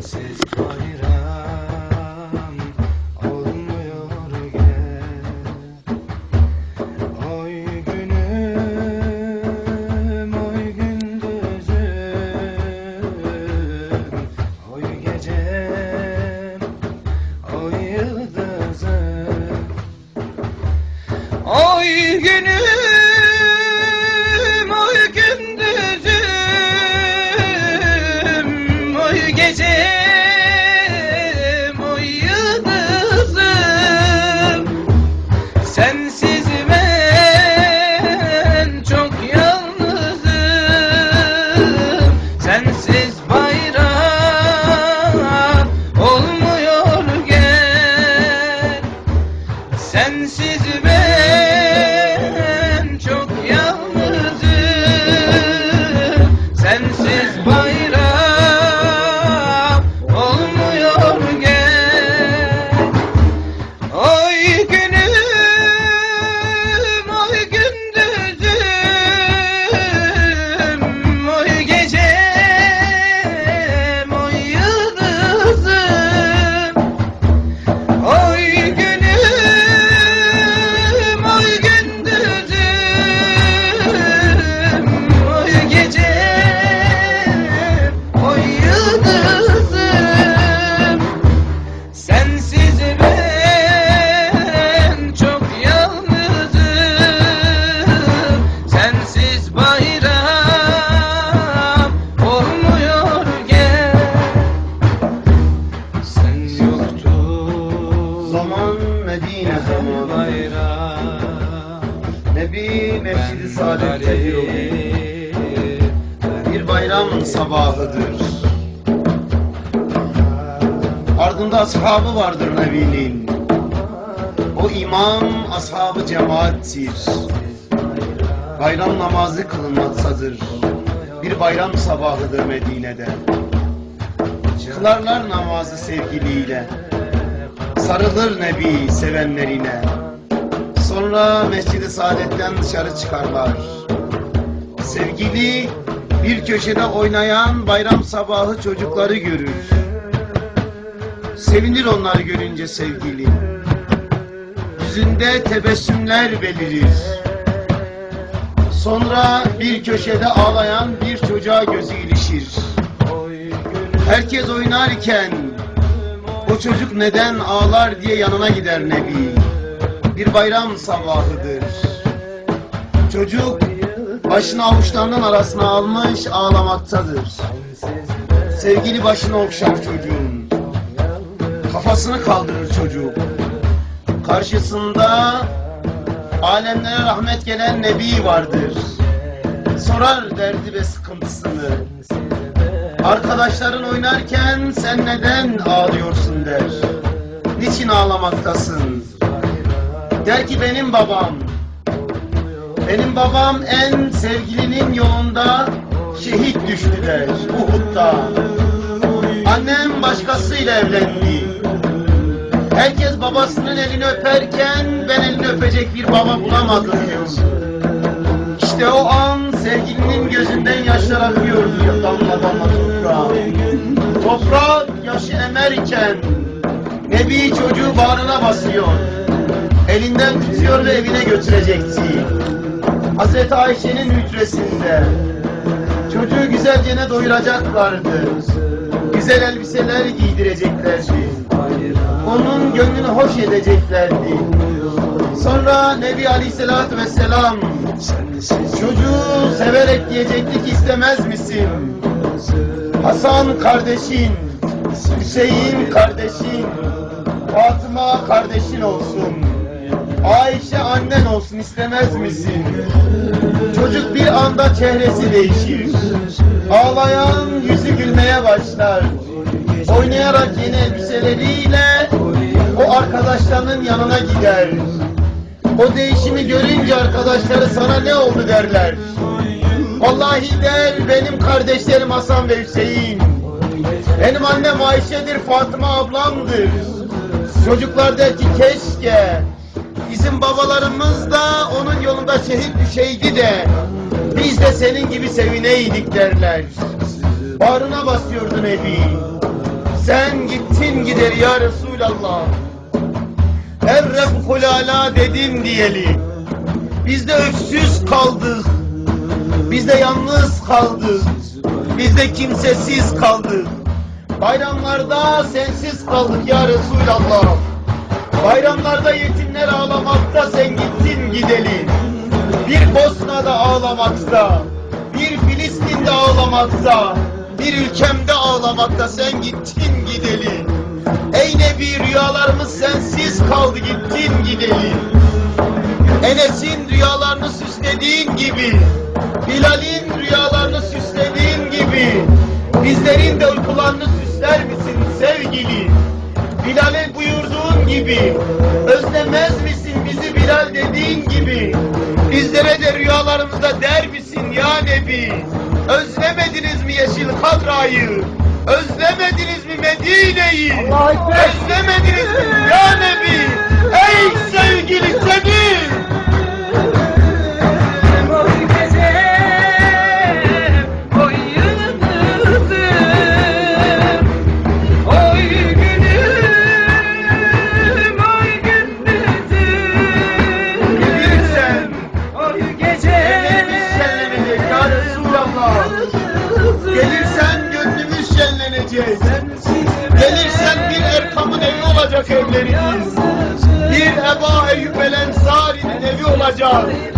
Sensiz bayram 姐姐。Sabahıdır. Ardında ashabı vardır Nebi'nin. O imam ashabı cemaattir. Bayram namazı kılınmaktadır. Bir bayram sabahıdır Medine'de. Kılarlar namazı sevgiliyle. Sarılır Nebi sevenlerine. Sonra Mescid-i Saadet'ten dışarı çıkarlar. Sevgili bir köşede oynayan bayram sabahı çocukları görür. Sevinir onları görünce sevgili. Yüzünde tebessümler belirir. Sonra bir köşede ağlayan bir çocuğa gözü ilişir. Herkes oynarken o çocuk neden ağlar diye yanına gider Nebi. Bir bayram sabahıdır. Çocuk başını avuçlarının arasına almış ağlamaktadır. Sevgili başını okşar çocuğun. Kafasını kaldırır çocuk. Karşısında alemlere rahmet gelen Nebi vardır. Sorar derdi ve sıkıntısını. Arkadaşların oynarken sen neden ağlıyorsun der. Niçin ağlamaktasın? Der ki benim babam. Benim babam en sevgilinin yolunda şehit düştü der Uhud'da. Annem başkasıyla evlendi. Herkes babasının elini öperken ben elini öpecek bir baba bulamadım diyor. İşte o an sevgilinin gözünden yaşlar akıyordu ya damla damla toprağa. Toprak yaşı emerken Nebi çocuğu bağrına basıyor. Elinden tutuyor ve evine götürecekti. Hazreti Ayşe'nin hücresinde çocuğu güzelce ne doyuracaklardı. Güzel elbiseler giydireceklerdi. Onun gönlünü hoş edeceklerdi. Sonra Nebi Aleyhisselatü Vesselam çocuğu severek diyecekti ki istemez misin? Hasan kardeşin, Hüseyin kardeşin, Fatıma kardeşin olsun. Ayşe annen olsun istemez misin? Çocuk bir anda çehresi değişir. Ağlayan yüzü gülmeye başlar. Oynayarak yeni elbiseleriyle o arkadaşlarının yanına gider. O değişimi görünce arkadaşları sana ne oldu derler. Vallahi der benim kardeşlerim Hasan ve Hüseyin. Benim annem Ayşe'dir, Fatıma ablamdır. Çocuklar der ki keşke bizim babalarımız da onun yolunda şehit düşeydi de biz de senin gibi sevineydik derler. Bağrına basıyordu Nebi. Sen gittin gider ya Resulallah. Erref hulala dedin diyelim. Biz de öksüz kaldık. Biz de yalnız kaldık. Biz de kimsesiz kaldık. Bayramlarda sensiz kaldık ya Resulallah. Bayramlarda yetimler ağlamakta sen gittin gidelim. Bir Bosna'da ağlamakta, bir Filistin'de ağlamakta, bir ülkemde ağlamakta sen gittin gidelim. Ey Nebi rüyalarımız sensiz kaldı gittin gidelim. Enes'in rüyalarını süslediğin gibi, Bilal'in rüyalarını süslediğin gibi, bizlerin de uykularını süsler misin sevgili? Bilal'e buyurduğun gibi, özlemez misin bizi Bilal dediğin gibi, bizlere de rüyalarımızda der misin ya Nebi? Özlemediniz mi Yeşil Kadra'yı? Özlemediniz mi Medine'yi? Özlemediniz mi ya Nebi? Ey sevgili seni! Hallelujah.